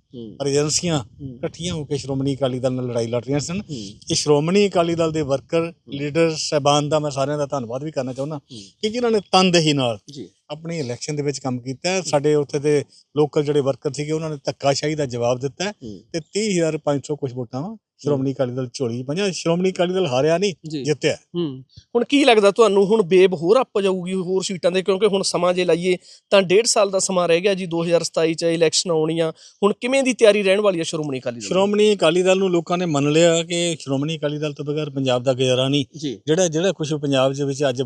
ਔਰ ਏਜੰਸੀਆਂ ਇਕੱਠੀਆਂ ਹੋ ਕੇ ਸ਼੍ਰੋਮਣੀ ਅਕਾਲੀ ਦਲ ਨਾਲ ਲੜਾਈ ਲੜ ਰਹੀਆਂ ਸਨ। ਇਹ ਸ਼੍ਰੋਮਣੀ ਅਕਾਲੀ ਦਲ ਦੇ ਵਰਕਰ ਲੀਡਰ ਸਹਿਬਾਨ ਦਾ ਮੈਂ ਸਾਰਿਆਂ ਦਾ ਧੰਨਵਾਦ ਵੀ ਕਰਨਾ ਚਾਹੁੰਦਾ ਕਿ ਜਿਨ੍ਹਾਂ ਨੇ ਤਨਦੇਹੀ ਨਾਲ ਜੀ। ਆਪਣੀ ਇਲੈਕਸ਼ਨ ਦੇ ਵਿੱਚ ਕੰਮ ਕੀਤਾ। ਸਾਡੇ ਉੱਥੇ ਦੇ ਲੋਕਲ ਜਿਹੜੇ ਵਰਕਰ ਸੀਗੇ ਉਹਨਾਂ ਨੇ ਧੱਕਾਸ਼ਾਹੀ ਦਾ ਜਵਾਬ ਦਿੱਤਾ ਤੇ 30500 ਕੁਝ ਵੋਟਾਂ ਸ਼੍ਰੋਮਣੀ ਅਕਾਲੀ ਦਲ ਝੋਲੀ ਪੰਜਾ ਸ਼੍ਰੋਮਣੀ ਅਕਾਲੀ ਦਲ ਹਾਰਿਆ ਨਹੀਂ ਜਿੱਤਿਆ ਹੁਣ ਕੀ ਲੱਗਦਾ ਤੁਹਾਨੂੰ? ਹੁਣ ਵੇਬ ਹੋਰ ਅੱਪ ਜਾਊਗੀ ਹੋਰ ਸੀਟਾਂ ਦੇ ਕਿਉਂਕਿ ਹੁਣ ਸਮਾਂ ਜੇ ਲਾਈਏ ਤਾਂ ਡੇਢ ਸਾਲ ਦਾ ਸਮਾਂ ਰਹਿ ਗਿਆ ਜੀ 2027 ਚ ਇਲੈਕਸ਼ਨ ਆਉਣੀਆਂ। ਹੁਣ ਕਿਵੇਂ ਦੀ ਤਿਆਰੀ ਰਹਿਣ ਵਾਲੀ ਹੈ ਸ਼੍ਰੋਮਣੀ ਅਕਾਲੀ ਦਲ? ਸ਼੍ਰੋਮਣੀ ਅਕਾਲੀ ਦਲ ਨੂੰ ਲੋਕਾਂ ਨੇ ਮੰਨ ਲਿਆ ਕਿ ਸ਼੍ਰੋਮਣੀ ਅਕਾਲੀ ਦਲ ਤੋਂ ਬਗੈਰ ਪੰਜਾਬ ਦਾ ਗੁਜ਼ਾਰਾ ਨਹੀਂ। ਜਿਹੜਾ ਜਿਹੜਾ ਕੁਝ ਪੰਜਾਬ ਦੇ ਵਿੱਚ ਅੱਜ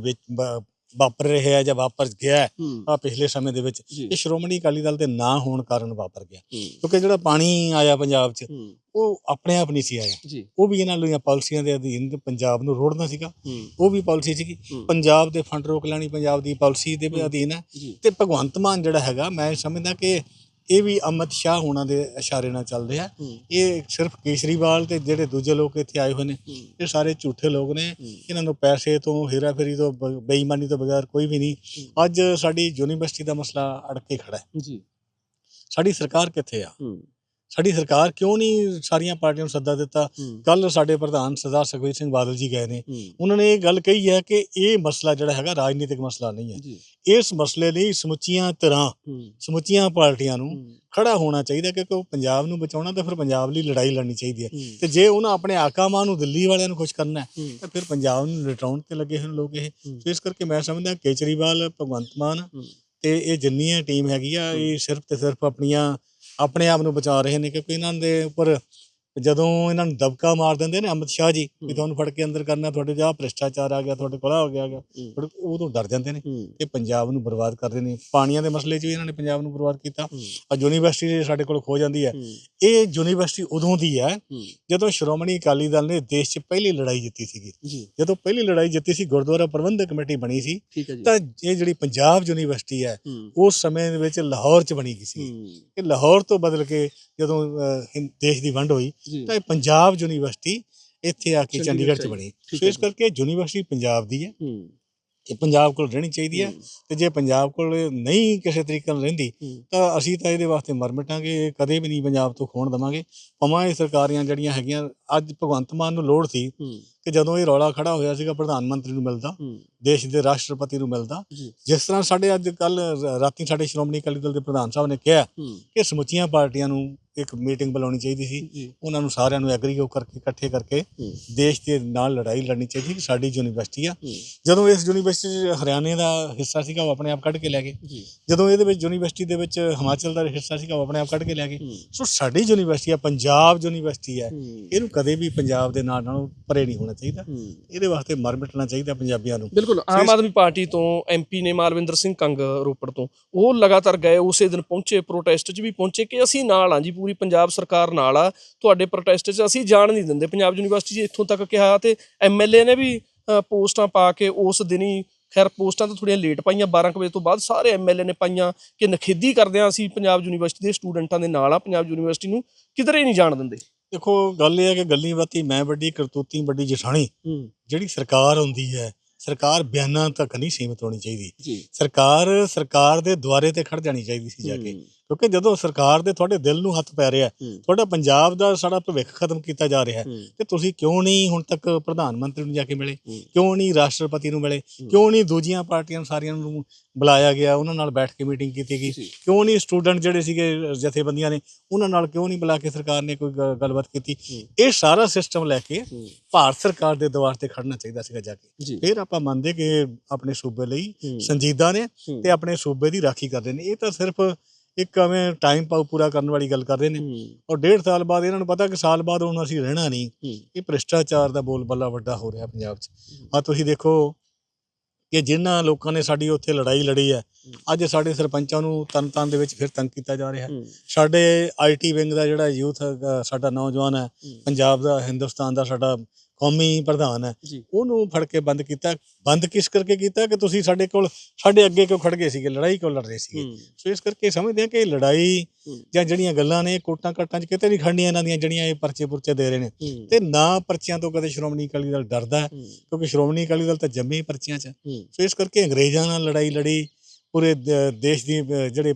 ਵਾਪਰ ਰਿਹਾ ਹੈ ਜਾਂ ਵਾਪਰ ਗਿਆ ਆ ਪਿਛਲੇ ਸਮੇਂ ਦੇ ਵਿੱਚ ਇਹ ਸ਼੍ਰੋਮਣੀ ਅਕਾਲੀ ਦਲ ਦੇ ਨਾ ਹੋਣ ਕਾਰਨ ਵਾਪਰ ਗਿਆ। ਕਿਉਂਕਿ ਜਿਹੜਾ ਪਾਣੀ ਆਇਆ ਪੰਜਾਬ 'ਚ ਉਹ ਆਪਣੇ ਆਪ ਨਹੀਂ ਸੀ ਆਇਆ। ਉਹ ਵੀ ਇਹਨਾਂ ਦੀਆਂ ਪਾਲਿਸੀਆਂ ਦੇ ਅਧੀਨ ਪੰਜਾਬ ਨੂੰ ਰੋੜਨਾ ਸੀਗਾ। ਉਹ ਵੀ ਪਾਲਿਸੀ ਸੀਗੀ। ਪੰਜਾਬ ਦੇ ਫੰਡ ਰੋਕ ਲੈਣੀ ਪੰਜਾਬ ਦੀ ਪਾਲਿਸੀ ਦੇ ਅਧੀਨ ਹੈ ਤੇ ਭਗਵੰਤ ਮਾਨ ਜਿਹੜਾ ਹੈਗਾ ਮੈਂ ਸਮਝਦਾ ਕਿ ਇਹ ਵੀ ਅਮਿਤ ਸ਼ਾਹ ਹੋਣਾ ਦੇ ਇਸ਼ਾਰੇ ਨਾਲ ਚੱਲਦੇ ਆ। ਇਹ ਸਿਰਫ ਕੇਜਰੀਵਾਲ ਤੇ ਜਿਹੜੇ ਦੂਜੇ ਲੋਕ ਇੱਥੇ ਆਏ ਹੋਏ ਨੇ ਇਹ ਸਾਰੇ ਝੂਠੇ ਲੋਕ ਨੇ। ਇਹਨਾਂ ਨੂੰ ਪੈਸੇ ਤੋਂ ਹੇਰਾਫੇਰੀ ਤੋਂ ਬੇਈਮਾਨੀ ਤੋਂ ਬਗੈਰ ਕੋਈ ਵੀ ਨਹੀਂ। ਅੱਜ ਸਾਡੀ ਯੂਨੀਵਰਸਿਟੀ ਦਾ ਮਸਲਾ ਅੜ ਕੇ ਖੜਾ ਹੈ। ਜੀ। ਸਾਡੀ ਸਰਕਾਰ ਕਿੱਥੇ ਆ? ਸਾਡੀ ਸਰਕਾਰ ਕਿਉਂ ਨਹੀਂ ਸਾਰੀਆਂ ਪਾਰਟੀਆਂ ਨੂੰ ਸੱਦਾ ਦਿੱਤਾ? ਕੱਲ ਸਾਡੇ ਪ੍ਰਧਾਨ ਸਰਦਾਰ ਸੁਖਬੀਰ ਸਿੰਘ ਬਾਦਲ ਜੀ ਗਏ ਨੇ। ਉਹਨਾਂ ਨੇ ਇਹ ਗੱਲ ਕਹੀ ਹੈ ਕਿ ਇਹ ਮਸਲਾ ਜਿਹੜਾ ਹੈਗਾ ਰਾਜਨੀਤਿਕ ਮਸਲਾ ਨਹੀਂ ਹੈ। ਇਸ ਮਸਲੇ ਲਈ ਸਮੁੱਚੀਆਂ ਤਰ੍ਹਾਂ ਸਮੁੱਚੀਆਂ ਪਾਰਟੀਆਂ ਨੂੰ ਖੜਾ ਹੋਣਾ ਚਾਹੀਦਾ ਕਿਉਂਕਿ ਉਹ ਪੰਜਾਬ ਨੂੰ ਬਚਾਉਣਾ ਤਾਂ ਫਿਰ ਪੰਜਾਬ ਲਈ ਲੜਾਈ ਲੜਨੀ ਚਾਹੀਦੀ ਹੈ। ਤੇ ਜੇ ਉਹਨਾਂ ਆਪਣੇ ਆਕਾ ਮਾਂ ਨੂੰ ਦਿੱਲੀ ਵਾਲਿਆਂ ਨੂੰ ਖੁਸ਼ ਕਰਨਾ ਹੈ ਤਾਂ ਫਿਰ ਪੰਜਾਬ ਨੂੰ ਲਟਾਉਣ ਤੇ ਲੱਗੇ ਹਨ ਲੋਕ ਇਹ। ਇਸ ਕਰਕੇ ਮੈਂ ਸਮਝਦਾ ਕੇਜਰੀਵਾਲ ਭਗਵੰਤ ਮਾਨ। ਤੇ ਇਹ ਜਿੰਨੀਆਂ ਟੀਮ ਹੈਗੀ ਆ ਇਹ ਸਿਰਫ ਤੇ ਸਿਰਫ ਆਪਣੀਆਂ ਆਪਣੇ ਆਪ ਨੂੰ ਬਚਾ ਰਹੇ ਨੇ ਕਿਉਂਕਿ ਇਹਨਾਂ ਦੇ ਉੱਪਰ ਜਦੋਂ ਇਹਨਾਂ ਨੂੰ ਦਬਕਾ ਮਾਰ ਦਿੰਦੇ ਨੇ ਅਮਿਤ ਸ਼ਾਹ ਜੀ ਵੀ। ਤੁਹਾਨੂੰ ਫੜ ਕੇ ਅੰਦਰ ਕਰਨਾ ਤੁਹਾਡੇ ਜਾ ਭ੍ਰਿਸ਼ਟਾਚਾਰ ਆ ਗਿਆ ਤੁਹਾਡੇ ਕੋਲ ਹੋ ਗਿਆ ਗਿਆ। ਉਹ ਤੋਂ ਡਰ ਜਾਂਦੇ ਨੇ ਤੇ ਪੰਜਾਬ ਨੂੰ ਬਰਬਾਦ ਕਰਦੇ ਨੇ। ਪਾਣੀਆਂ ਦੇ ਮਸਲੇ 'ਚ ਵੀ ਇਹਨਾਂ ਨੇ ਪੰਜਾਬ ਨੂੰ ਬਰਬਾਦ ਕੀਤਾ। ਆ ਯੂਨੀਵਰਸਿਟੀ ਸਾਡੇ ਕੋਲ ਖੋ ਜਾਂਦੀ ਹੈ। ਇਹ ਯੂਨੀਵਰਸਿਟੀ ਉਦੋਂ ਦੀ ਹੈ ਜਦੋਂ ਸ਼੍ਰੋਮਣੀ ਅਕਾਲੀ ਦਲ ਨੇ ਦੇਸ਼ 'ਚ ਪਹਿਲੀ ਲੜਾਈ ਜਿੱਤੀ ਸੀਗੀ। ਜਦੋਂ ਪਹਿਲੀ ਲੜਾਈ ਜਿੱਤੀ ਸੀ ਗੁਰਦੁਆਰਾ ਪ੍ਰਬੰਧਕ ਕਮੇਟੀ ਬਣੀ ਸੀ। ਤਾਂ ਇਹ ਜਿਹੜੀ ਪੰਜਾਬ ਯੂਨੀਵਰਸਿਟੀ ਹੈ ਉਸ ਸਮੇਂ ਦੇ ਵਿੱਚ ਲਾਹੌਰ 'ਚ ਬਣੀ ਗਈ ਸੀ। ਇਹ ਲਾਹੌਰ ਤੋਂ ਬਦਲ ਕੇ ਜਦੋਂ ਦੇਸ਼ ਦੀ ਵੰਡ ਹੋਈ ਤਾਂ ਇਹ ਪੰਜਾਬ ਯੂਨੀਵਰਸਿਟੀ ਇੱਥੇ ਆ ਕੇ ਚੰਡੀਗੜ੍ਹ 'ਚ। ਬਣੀ ਸੋ ਇਸ। ਕਰਕੇ ਯੂਨੀਵਰਸਿਟੀ ਪੰਜਾਬ ਦੀ ਹੈ। ਇਹ ਪੰਜਾਬ ਕੋਲ ਰਹਿਣੀ ਚਾਹੀਦੀ ਹੈ। ਤੇ ਜੇ ਪੰਜਾਬ ਕੋਲ ਨਹੀਂ ਕਿਸੇ ਤਰੀਕੇ ਨਾਲ ਰਹਿੰਦੀ ਤਾਂ ਅਸੀਂ ਤਾਂ ਇਹਦੇ ਵਾਸਤੇ ਮਰ ਮਿਟਾਂਗੇ ਕਦੇ ਵੀ ਨਹੀਂ ਪੰਜਾਬ ਤੋਂ ਖੋਣ ਦਵਾਂਗੇ। ਭਾਵੇਂ ਇਹ ਸਰਕਾਰੀਆਂ ਜਿਹੜੀਆਂ ਹੈਗੀਆਂ ਅੱਜ ਭਗਵੰਤ ਮਾਨ ਨੂੰ ਲੋੜ ਸੀ ਹੂੰ। ਕਿ ਜਦੋਂ ਇਹ ਰੌਲਾ ਖੜਾ ਹੋਇਆ ਸੀਗਾ ਪ੍ਰਧਾਨ ਮੰਤਰੀ ਨੂੰ ਮਿਲਦਾ ਹੂੰ। ਦੇਸ਼ ਦੇ ਰਾਸ਼ਟਰਪਤੀ ਨੂੰ ਮਿਲਦਾ ਜਿਸ ਤਰ੍ਹਾਂ ਸਾਡੇ ਅੱਜ ਕੱਲ ਰਾਤੀ ਸਾਡੇ ਸ਼੍ਰੋਮਣੀ ਅਕਾਲੀ ਦਲ ਦੇ ਪ੍ਰਧਾਨ ਸਾਹਿਬ ਨੇ ਕਿਹਾ ਹੂੰ। ਕਿ ਸਮੁੱਚੀਆਂ ਪਾਰਟੀਆਂ ਨੂੰ ਇੱਕ ਮੀਟਿੰਗ ਬੁਲਾਉਣੀ ਚਾਹੀਦੀ ਸੀ ਉਹਨਾਂ ਨੂੰ ਸਾਰਿਆਂ ਨੂੰ ਐਗਰੀ ਕਰਕੇ ਇਕੱਠੇ ਕਰਕੇ ਹੂੰ। ਦੇਸ਼ ਦੇ ਨਾਲ ਲੜਾਈ ਲੜਨੀ ਚਾਹੀਦੀ ਕਿ ਸਾਡੀ ਯੂਨੀਵਰਸਿਟੀ ਆ। ਹੂੰ। ਜਦੋਂ ਇਸ ਯੂਨੀਵਰਸਿਟੀ ਹਰਿਆਣੇ ਦਾ ਹਿੱਸਾ ਸੀਗਾ ਉਹ ਆਪਣੇ ਆਪ ਕੱਢ ਕੇ ਲੈ ਗਏ। ਜਦੋਂ ਇਹਦੇ ਵਿੱਚ ਯੂਨੀਵਰਸਿਟੀ ਦੇ ਵਿੱਚ ਹਿਮਾਚਲ ਦਾ ਹਿੱਸਾ ਸੀਗਾ ਉਹ ਆਪਣੇ ਆਪ ਕੱਢ ਕੇ ਲੈ ਗਏ। ਹੂੰ। ਸੋ ਸਾਡੀ ਯੂਨੀਵਰਸਿਟੀ ਆ ਪੰਜਾਬ ਯੂਨੀਵਰਸਿਟੀ ਹੈ ਹੂੰ। ਇਹਨੂੰ ਕਦੇ ਵੀ ਪੰਜਾਬ ਦੇ ਨਾਲ ਨਾਲ ਪਰੇ ਨਹੀਂ ਹੋਣਾ ਚਾਹੀਦਾ। ਇਹਦੇ ਵਾਸਤੇ ਮਰ ਮਿਟਣਾ ਚਾਹੀਦਾ ਪੰਜਾਬੀਆਂ ਨੂੰ। ਬਿਲਕੁਲ ਆਮ ਆਦਮੀ ਪਾਰਟੀ ਤੋਂ ਐਮਪੀ ਨੇ ਮਾਲਵਿੰਦਰ ਸਿੰਘ ਕੰਗ ਰੋਪੜ ਤੋਂ। ਉਹ ਲਗਾਤਾਰ ਗਏ ਉਸੇ ਦਿਨ ਪਹੁੰਚੇ ਪ੍ਰੋਟੈਸਟ 'ਚ ਵੀ ਪਹੁੰਚੇ ਕਿ ਅਸੀਂ ਨਾਲ ਆ ਜੀ ਪੂਰੀ ਪੰਜਾਬ ਸਰਕਾਰ ਨਾਲ ਆ। ਤੁਹਾਡੇ ਪ੍ਰੋਟੈਸਟ 'ਚ ਅਸੀਂ ਜਾਣ ਨਹੀਂ ਦਿੰਦੇ। ਪੰਜਾਬ ਯੂਨੀਵਰਸਿਟੀ 'ਚ ਇੱਥੋਂ ਤੱਕ ਕਿਹਾ ਤੇ ਐਮਐਲਏ ਨੇ ਵੀ ਪੋਸਟਾਂ ਪਾ ਕੇ ਉਸ ਦਿਨ ਹੀ ਖੈਰ ਪੋਸਟਾਂ ਤਾਂ ਥੋੜੀਆਂ ਲੇਟ ਪਾਈਆਂ 12 ਕੁ ਵਜੇ ਤੋਂ ਬਾਅਦ ਸਾਰੇ ਐਮਐਲਏ ਨੇ ਪਾਈਆਂ ਕਿ ਨਖੇਦੀ ਕਰਦੇ ਆ ਅਸੀਂ ਪੰਜਾਬ ਯੂਨੀਵਰਸਿਟੀ ਦੇ ਸਟੂਡੈਂਟਾਂ ਦੇ ਨਾਲ ਆ ਪੰਜਾਬ ਯੂਨੀਵਰਸਿਟੀ ਨੂੰ ਕਿਧਰੇ ਨਹੀਂ ਜਾਣ ਦਿੰਦੇ। ਦੇਖੋ ਗੱਲ ਇਹ ਹੈ ਕਿ ਗੱਲੀ ਬਾਤੀ ਮੈਂ ਵੱਡੀ ਕਰਤੂਤੀ ਵੱਡੀ ਜਠਾਣੀ ਜਿਹੜੀ ਸਰਕਾਰ ਹੁੰਦੀ ਹੈ ਸਰਕਾਰ ਬਿਆਨਾਂ ਤੱਕ ਨਹੀਂ ਸੀਮਿਤ ਹੋਣੀ ਚਾਹੀਦੀ। ਸਰਕਾਰ ਸਰਕਾਰ ਦੇ ਦੁਆਰੇ ਤੇ ਖੜ ਜਾਣੀ ਚਾਹੀਦੀ ਸੀ ਜਾ ਕੇ। ਕਿਉਂਕਿ ਜਦੋਂ ਸਰਕਾਰ ਦੇ ਤੁਹਾਡੇ ਦਿਲ ਨੂੰ ਹੱਥ ਪੈ ਰਿਹਾ ਤੁਹਾਡਾ ਪੰਜਾਬ ਦਾ ਸਾਡਾ ਭਵਿੱਖ ਖਤਮ ਕੀਤਾ ਜਾ ਰਿਹਾ ਤੇ ਤੁਸੀਂ ਕਿਉਂ ਨਹੀਂ ਹੁਣ ਤੱਕ ਪ੍ਰਧਾਨ ਮੰਤਰੀ ਨੂੰ ਜਾ ਕੇ ਮਿਲੇ। ਕਿਉਂ ਨਹੀਂ ਰਾਸ਼ਟਰਪਤੀ ਨੂੰ ਮਿਲੇ? ਕਿਉਂ ਨਹੀਂ ਦੂਜੀਆਂ ਪਾਰਟੀਆਂ ਸਾਰੀਆਂ ਨੂੰ ਬੁਲਾਇਆ ਗਿਆ ਉਹਨਾਂ ਨਾਲ ਬੈਠ ਕੇ ਮੀਟਿੰਗ ਕੀਤੀ ਗਈ। ਕਿਉਂ ਨਹੀਂ ਸਟੂਡੈਂਟ ਜਿਹੜੇ ਸੀਗੇ ਜਥੇਬੰਦੀਆਂ ਨੇ ਉਹਨਾਂ ਨਾਲ ਕਿਉਂ ਨਹੀਂ ਬੁਲਾ ਕੇ ਸਰਕਾਰ ਨੇ ਕੋਈ ਗੱਲਬਾਤ ਕੀਤੀ। ਇਹ ਸਾਰਾ ਸਿਸਟਮ ਲੈ ਕੇ ਭਾਰਤ ਸਰਕਾਰ ਦੇ ਦੁਆਰ ਤੇ ਖੜਨਾ ਚਾਹੀਦਾ ਸੀਗਾ ਜਾ ਕੇ। ਫਿਰ ਆਪਾਂ ਮੰਨਦੇ ਕਿ ਆਪਣੇ ਸੂਬੇ ਲਈ। ਸੰਜੀਦਾ ਨੇ। ਤੇ ਆਪਣੇ ਸੂਬੇ ਦੀ ਰਾਖੀ ਕਰਦੇ ਨੇ। ਇਹ ਤਾਂ ਸਿਰਫ ਇੱਕ ਐਵੇਂ ਟਾਈਮ ਪਾਉ ਪੂਰਾ ਕਰਨ ਵਾਲੀ ਗੱਲ ਕਰਦੇ ਨੇ। ਔਰ ਡੇਢ ਸਾਲ ਬਾਅਦ ਇਹਨਾਂ ਨੂੰ ਪਤਾ ਕਿ ਸਾਲ ਬਾਅਦ ਹੁਣ ਅਸੀਂ ਰਹਿਣਾ ਨਹੀਂ। ਇਹ ਭ੍ਰਿਸ਼ਟਾਚਾਰ ਦਾ ਬੋਲਬਾਲਾ ਵੱਡਾ ਹੋ ਰਿਹਾ ਪੰਜਾਬ 'ਚ। ਆ ਤੁਸੀਂ ਦੇਖੋ ਕਿ ਜਿਨ੍ਹਾਂ ਲੋਕਾਂ ਨੇ ਸਾਡੀ ਉੱਥੇ ਲੜਾਈ ਲੜੀ ਹੈ ਅੱਜ ਸਾਡੇ ਸਰਪੰਚਾਂ ਨੂੰ ਤਨ ਤਨ ਦੇ ਵਿੱਚ ਫਿਰ ਤੰਗ ਕੀਤਾ ਜਾ ਰਿਹਾ ਸਾਡੇ ਆਈਟੀ ਵਿੰਗ ਦਾ ਜਿਹੜਾ ਯੂਥ ਸਾਡਾ ਨੌਜਵਾਨ ਹੂੰ। ਪੰਜਾਬ ਦਾ ਹਿੰਦੁਸਤਾਨ ਦਾ ਸਾਡਾ ਕੌਮੀ ਪ੍ਰਧਾਨ ਹੈ। ਉਹਨੂੰ ਫੜ ਕੇ ਬੰਦ ਕੀਤਾ। ਬੰਦ ਕਿਸ ਕਰਕੇ ਕੀਤਾ ਕਿ ਤੁਸੀਂ ਸਾਡੇ ਕੋਲ ਸਾਡੇ ਅੱਗੇ ਕਿਉਂ ਖੜ ਗਏ ਸੀਗੇ? ਲੜਾਈ ਕਿਉਂ ਲੜ ਰਹੇ ਸੀਗੇ? ਸੋ ਇਸ ਕਰਕੇ ਸਮਝਦੇ ਹਾਂ ਕਿ ਇਹ ਲੜਾਈ। ਜਾਂ ਜਿਹੜੀਆਂ ਗੱਲਾਂ ਨੇ ਕੋਟਾਂ ਕੱਟਾਂ 'ਚ ਕਿਤੇ ਨਹੀਂ ਖੜਨੀਆਂ ਇਹਨਾਂ ਦੀਆਂ ਜਿਹੜੀਆਂ ਇਹ ਪਰਚੇ ਪੁਰਚੇ ਦੇ ਰਹੇ ਨੇ ਤੇ ਨਾ ਪਰਚਿਆਂ ਤੋਂ ਕਦੇ ਸ਼੍ਰੋਮਣੀ ਅਕਾਲੀ ਦਲ ਡਰਦਾ ਕਿਉਂਕਿ ਸ਼੍ਰੋਮਣੀ ਅਕਾਲੀ ਦਲ ਤਾਂ ਜੰਮੇ ਪਰਚਿਆਂ 'ਚ ਸੋ ਇਸ ਕਰਕੇ ਅੰਗਰੇਜ਼ਾਂ ਨਾਲ ਲੜਾਈ ਲੜੀ ਪੂਰੇ ਦੇਸ਼ ਦੀ ਜਿਹੜੇ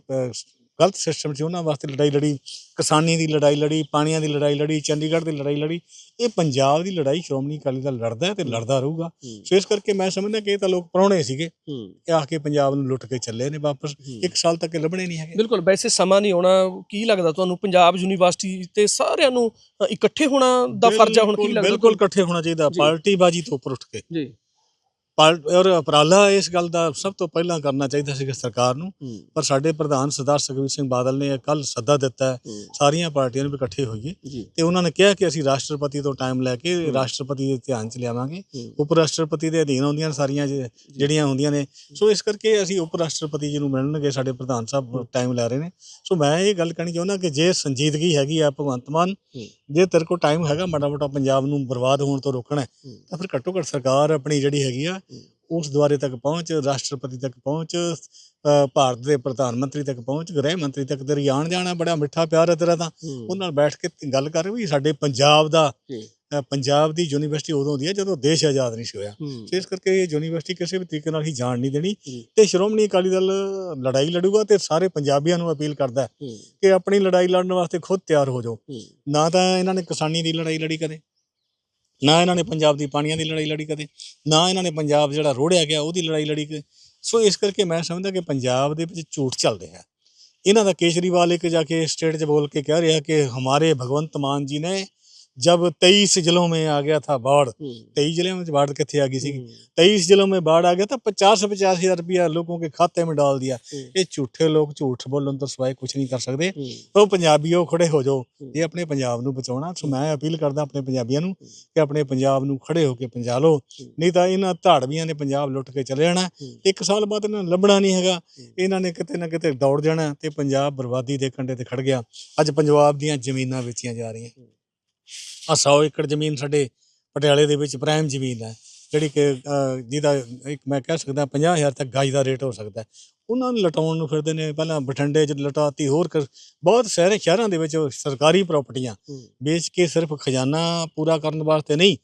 ਗਲਤ ਸਿਸਟਮ ਸੀ ਉਹਨਾਂ ਵਾਸਤੇ ਲੜਾਈ ਲੜੀ ਕਿਸਾਨੀ ਦੀ ਲੜਾਈ ਲੜੀ ਪਾਣੀਆਂ ਦੀ ਲੜਾਈ ਲੜੀ ਚੰਡੀਗੜ੍ਹ ਦੀ ਲੜਾਈ ਲੜੀ ਇਹ ਪੰਜਾਬ ਦੀ ਲੜਾਈ ਸ਼੍ਰੋਮਣੀ ਅਕਾਲੀ ਦਲ ਲੜਦਾ ਹੈ ਤੇ ਲੜਦਾ ਰਹੂਗਾ। ਸੋ ਇਸ ਕਰਕੇ ਮੈਂ ਸਮਝਦਾ ਕਿ ਇਹ ਤਾਂ ਲੋਕ ਪ੍ਰਾਹੁਣੇ ਸੀਗੇ। ਇਹ ਆ ਕੇ ਪੰਜਾਬ ਨੂੰ ਲੁੱਟ ਕੇ ਚੱਲੇ ਨੇ ਵਾਪਸ। ਇੱਕ ਸਾਲ ਤੱਕ ਲੱਭਣੇ ਨਹੀਂ ਹੈਗੇ। ਬਿਲਕੁਲ ਵੈਸੇ ਸਮਾਂ ਨਹੀਂ ਆਉਣਾ ਕੀ ਲੱਗਦਾ ਤੁਹਾਨੂੰ? ਪੰਜਾਬ ਯੂਨੀਵਰਸਿਟੀ ਤੇ ਸਾਰਿਆਂ ਨੂੰ ਇਕੱਠੇ ਹੋਣਾ ਦਾ ਫਰਜ਼ ਆ ਹੁਣ ਕੀ ਲੱਗਦਾ ਬਿਲਕੁਲ ਇਕੱਠੇ ਹੋਣਾ ਚਾਹੀਦਾ। ਪਾਰਟੀ ਬਾਜੀ ਤੋਂ ਉੱਪਰ ਉੱਠ ਕੇ। ਜੀ। ਪਾਰ- ਔਰ ਉਪਰਾਲਾ ਇਸ ਗੱਲ ਦਾ ਸਭ ਤੋਂ ਪਹਿਲਾਂ ਕਰਨਾ ਚਾਹੀਦਾ ਸੀ ਸਰਕਾਰ ਨੂੰ। ਪਰ ਸਾਡੇ ਪ੍ਰਧਾਨ ਸਰਦਾਰ ਸੁਖਬੀਰ ਸਿੰਘ ਬਾਦਲ ਨੇ ਕੱਲ ਸੱਦਾ ਦਿੱਤਾ ਸਾਰੀਆਂ ਪਾਰਟੀਆਂ ਨੂੰ ਇਕੱਠੇ ਹੋਈਏ। ਤੇ ਉਹਨਾਂ ਨੇ ਕਿਹਾ ਕਿ ਅਸੀਂ ਰਾਸ਼ਟਰਪਤੀ ਤੋਂ ਟਾਈਮ ਲੈ ਕੇ ਰਾਸ਼ਟਰਪਤੀ ਦੇ ਧਿਆਨ ਚ ਲਿਆਵਾਂਗੇ। ਉਪ ਰਾਸ਼ਟਰਪਤੀ ਦੇ ਅਧੀਨ ਆਉਂਦੀਆਂ ਸਾਰੀਆਂ ਜਿਹੜੀਆਂ ਹੁੰਦੀਆਂ ਨੇ। ਸੋ ਇਸ ਕਰਕੇ ਅਸੀਂ ਉਪ ਰਾਸ਼ਟਰਪਤੀ ਜੀ ਨੂੰ ਮਿਲਣਗੇ ਸਾਡੇ ਪ੍ਰਧਾਨ ਸਾਹਿਬ ਟਾਈਮ ਲੈ ਰਹੇ ਨੇ। ਸੋ ਮੈਂ ਇਹ ਗੱਲ ਕਹਿਣੀ ਚਾਹੁੰਦਾ ਕਿ ਜੇ ਸੰਜੀਦਗੀ ਹੈਗੀ ਆ ਭਗਵੰਤ ਮਾਨ। ਜੇ ਤੇਰੇ ਕੋਲ ਟਾਈਮ ਹੈਗਾ ਮਾੜਾ ਮੋਟਾ ਪੰਜਾਬ ਨੂੰ ਬਰਬਾਦ ਹੋਣ ਤੋਂ ਰੋਕਣਾ। ਤਾਂ ਫਿਰ ਘੱਟੋ ਘੱਟ ਸਰਕਾਰ ਆਪਣੀ ਜਿਹੜੀ ਹੈਗੀ ਆ ਉਸ ਦੁਆਰੇ ਤੱਕ ਪਹੁੰਚ ਰਾਸ਼ਟਰਪਤੀ ਤੱਕ ਪਹੁੰਚ ਭਾਰਤ ਦੇ ਪ੍ਰਧਾਨ ਮੰਤਰੀ ਤੱਕ ਪਹੁੰਚ ਗ੍ਰਹਿ ਮੰਤਰੀ ਤੱਕ ਤੇਰੀ ਆਣ ਜਾਣਾ ਬੜਾ ਮਿੱਠਾ ਪਿਆਰ ਹੈ ਤੇਰਾ ਤਾਂ। ਉਹਨਾਂ ਨਾਲ ਬੈਠ ਕੇ ਗੱਲ ਕਰ ਵੀ ਸਾਡੇ ਪੰਜਾਬ ਦਾ ਪੰਜਾਬ ਦੀ ਯੂਨੀਵਰਸਿਟੀ ਉਦੋਂ ਦੀ ਹੈ ਜਦੋਂ ਦੇਸ਼ ਆਜ਼ਾਦ ਨਹੀਂ ਸੀ ਹੋਇਆ। ਇਸ ਕਰਕੇ ਇਹ ਯੂਨੀਵਰਸਿਟੀ ਕਿਸੇ ਵੀ ਤਰੀਕੇ ਨਾਲ ਹੀ ਜਾਣ ਨਹੀਂ ਦੇਣੀ। ਤੇ ਸ਼੍ਰੋਮਣੀ ਅਕਾਲੀ ਦਲ ਲੜਾਈ ਲੜੂਗਾ ਤੇ ਸਾਰੇ ਪੰਜਾਬੀਆਂ ਨੂੰ ਅਪੀਲ ਕਰਦਾ ਕਿ ਆਪਣੀ ਲੜਾਈ ਲੜਨ ਵਾਸਤੇ ਖੁਦ ਤਿਆਰ ਹੋ ਜਾਓ। ਨਾ ਤਾਂ ਇਹਨਾਂ ਨੇ ਕਿਸਾਨੀ ਦੀ ਲੜਾਈ ਲੜੀ ਕਦੇ ਨਾ ਇਹਨਾਂ ਨੇ ਪੰਜਾਬ ਦੀ ਪਾਣੀਆਂ ਦੀ ਲੜਾਈ ਲੜੀ ਕਦੇ ਨਾ ਇਹਨਾਂ ਨੇ ਪੰਜਾਬ ਜਿਹੜਾ ਰੋੜਿਆ ਗਿਆ ਉਹਦੀ ਲੜਾਈ ਲੜੀ ਕਦੇ। ਸੋ ਇਸ ਕਰਕੇ ਮੈਂ ਸਮਝਦਾ ਕਿ ਪੰਜਾਬ ਦੇ ਵਿੱਚ ਝੂਠ ਚੱਲ ਰਿਹਾ ਇਹਨਾਂ ਦਾ ਕੇਜਰੀਵਾਲ ਇੱਕ ਜਾ ਕੇ ਸਟੇਟ 'ਚ ਬੋਲ ਕੇ ਕਹਿ ਰਿਹਾ ਕਿ ਹਮਾਰੇ ਭਗਵੰਤ ਮਾਨ ਜੀ ਨੇ जब तेईस जिलों में आ गया था बाढ़ ਹੂੰ तेईस जिले में बाढ़ कितने आ गई सी हम्म, तेईस जिलों में बाढ़ आ गया था पचास पचास हजार रुपया लोगों के खाते में डाल दिया ਹੂੰ ये झूठे लोग झूठ बोलन तो सिवाय कुछ नहीं कर सकते ਹੂੰ ਉਹ ਪੰਜਾਬੀਓ ਖੜੇ ਹੋ ਜਾਓ ਹੂੰ। ਇਹ ਆਪਣੇ ਪੰਜਾਬ ਨੂੰ ਬਚਾਉਣਾ ਸੋ ਮੈਂ ਅਪੀਲ ਕਰਦਾ ਆਪਣੇ ਪੰਜਾਬੀਆਂ ਨੂੰ ਕਿ ਆਪਣੇ ਪੰਜਾਬ ਨੂੰ ਖੜੇ ਹੋ ਕੇ ਬਚਾ ਲਓ ਹੂੰ। ਨਹੀਂ ਤਾਂ ਇਹਨਾਂ ਧਾੜਵੀਆਂ ਨੇ ਪੰਜਾਬ ਲੁੱਟ ਕੇ ਚਲੇ ਜਾਣਾ ਹੂੰ। ਇੱਕ ਸਾਲ ਬਾਅਦ ਇਹਨਾਂ ਨੂੰ ਲੱਭਣਾ ਨਹੀਂ ਹੈਗਾ ਹੂੰ। ਇਹਨਾਂ ਨੇ ਕਿਤੇ ਨਾ ਕਿਤੇ ਦੌੜ ਜਾਣਾ ਤੇ ਪੰਜਾਬ ਬਰਬਾਦੀ ਦੇ ਕੰਢੇ ਤੇ ਖੜ ਗਿਆ ਅੱਜ ਪੰਜਾਬ ਦੀਆਂ ਜ਼ਮੀਨਾਂ ਵੇਚੀਆਂ ਜਾ ਰਹੀਆਂ ਹੂੰ। ਆ 100 ਏਕੜ ਜ਼ਮੀਨ ਸਾਡੇ ਪਟਿਆਲੇ ਦੇ ਵਿੱਚ ਪ੍ਰਾਈਮ ਜ਼ਮੀਨ ਹੈ ਜਿਹੜੀ ਕਿ ਅਹ, ਜਿਹਦਾ ਇੱਕ ਮੈਂ ਕਹਿ ਸਕਦਾ 50000 ਤੱਕ ਗਾਜ ਦਾ ਰੇਟ ਹੋ ਸਕਦਾ ਹੈ। ਉਹਨਾਂ ਨੂੰ ਲਟਾਉਣ ਨੂੰ ਫਿਰਦੇ ਨੇ ਪਹਿਲਾਂ ਬਠਿੰਡੇ 'ਚ ਲਟਾਤੀ ਹੋਰ ਕਰ- ਬਹੁਤ ਸਾਰੇ ਸ਼ਹਿਰਾਂ ਦੇ ਵਿੱਚ ਸਰਕਾਰੀ ਪ੍ਰਾਪਰਟੀਆਂ ਵੇਚ ਕੇ ਸਿਰਫ ਖਜ਼ਾਨਾ ਪੂਰਾ ਕਰਨ ਵਾਸਤੇ ਨਹੀਂ।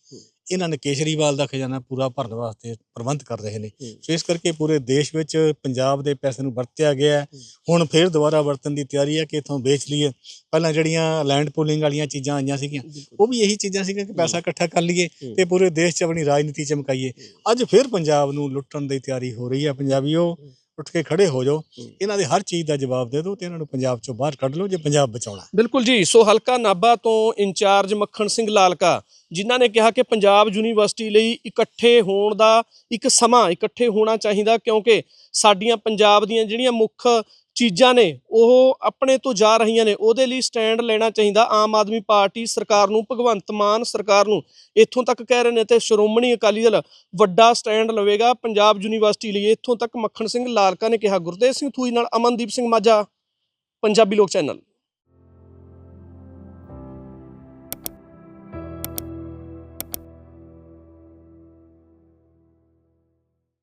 ਇਹਨਾਂ ਨੇ ਕੇਜਰੀਵਾਲ ਦਾ ਖਜ਼ਾਨਾ ਪੂਰਾ ਭਰਨ ਵਾਸਤੇ ਪ੍ਰਬੰਧ ਕਰ ਰਹੇ ਨੇ। ਸੋ ਇਸ ਕਰਕੇ ਪੂਰੇ ਦੇਸ਼ ਵਿੱਚ ਪੰਜਾਬ ਦੇ ਪੈਸੇ ਨੂੰ ਵਰਤਿਆ ਗਿਆ। ਹੁਣ ਫੇਰ ਦੁਬਾਰਾ ਵਰਤਣ ਦੀ ਤਿਆਰੀ ਹੈ ਕਿ ਇਥੋਂ ਵੇਚ ਲਈਏ ਪਹਿਲਾਂ ਜਿਹੜੀਆਂ ਲੈਂਡ ਪੂਲਿੰਗ ਵਾਲੀਆਂ ਚੀਜ਼ਾਂ ਆਈਆਂ ਸੀਗੀਆਂ ਉਹ ਵੀ ਇਹੀ ਚੀਜ਼ਾਂ ਸੀਗੀਆਂ ਕਿ ਪੈਸਾ ਇਕੱਠਾ ਕਰ ਲਈਏ। ਤੇ ਪੂਰੇ ਦੇਸ਼ 'ਚ ਆਪਣੀ ਰਾਜਨੀਤੀ ਚਮਕਾਈਏ ਅੱਜ ਫਿਰ ਪੰਜਾਬ ਨੂੰ ਲੁੱਟਣ ਦੀ ਤਿਆਰੀ ਹੋ ਰਹੀ ਹੈ ਪੰਜਾਬੀਓ। ਉੱਠ ਕੇ ਖੜੇ ਹੋ ਜਾਓ। ਇਹਨਾਂ ਦੇ ਹਰ ਚੀਜ਼ ਦਾ ਜਵਾਬ ਦੇ ਦਿਓ ਤੇ ਇਹਨਾਂ ਨੂੰ ਪੰਜਾਬ 'ਚੋਂ ਬਾਹਰ ਕੱਢ ਲਓ ਜੇ ਪੰਜਾਬ ਬਚਾਉਣਾ ਬਿਲਕੁਲ ਜੀ ਸੋ ਹਲਕਾ ਨਾਭਾ ਤੋਂ ਇੰਚਾਰਜ ਮੱਖਣ ਸਿੰਘ ਲਾਲਕਾ ਜਿਨ੍ਹਾਂ ਨੇ ਕਿਹਾ ਕਿ ਪੰਜਾਬ ਯੂਨੀਵਰਸਿਟੀ ਲਈ ਇਕੱਠੇ ਹੋਣ ਦਾ ਇੱਕ ਸਮਾਂ ਇਕੱਠੇ ਹੋਣਾ ਚਾਹੀਦਾ ਕਿਉਂਕਿ ਸਾਡੀਆਂ ਪੰਜਾਬ ਦੀਆਂ ਜਿਹੜੀਆਂ ਮੁੱਖ ਚੀਜ਼ਾਂ ਨੇ, ਉਹ ਆਪਣੇ ਤੋਂ ਜਾ ਰਹੀਆਂ ਨੇ, ਉਹਦੇ ਲਈ ਸਟੈਂਡ ਲੈਣਾ ਚਾਹੀਦਾ। ਆਮ ਆਦਮੀ ਪਾਰਟੀ ਸਰਕਾਰ ਨੂੰ, ਭਗਵੰਤ ਮਾਨ ਸਰਕਾਰ ਨੂੰ, ਇੱਥੋਂ ਤੱਕ ਕਹਿ ਰਹੇ ਨੇ ਤੇ ਸ਼੍ਰੋਮਣੀ ਅਕਾਲੀ ਦਲ ਵੱਡਾ ਸਟੈਂਡ ਲਵੇਗਾ ਪੰਜਾਬ ਯੂਨੀਵਰਸਿਟੀ ਲਈ। ਇੱਥੋਂ ਤੱਕ ਮੱਖਣ ਸਿੰਘ ਲਾਲਕਾ ਨੇ ਕਿਹਾ, ਗੁਰਦੇਵ ਸਿੰਘ ਥੂਈ ਨਾਲ ਅਮਨਦੀਪ ਸਿੰਘ ਮਾਝਾ, ਪੰਜਾਬੀ ਲੋਕ ਚੈਨਲ।